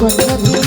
কথা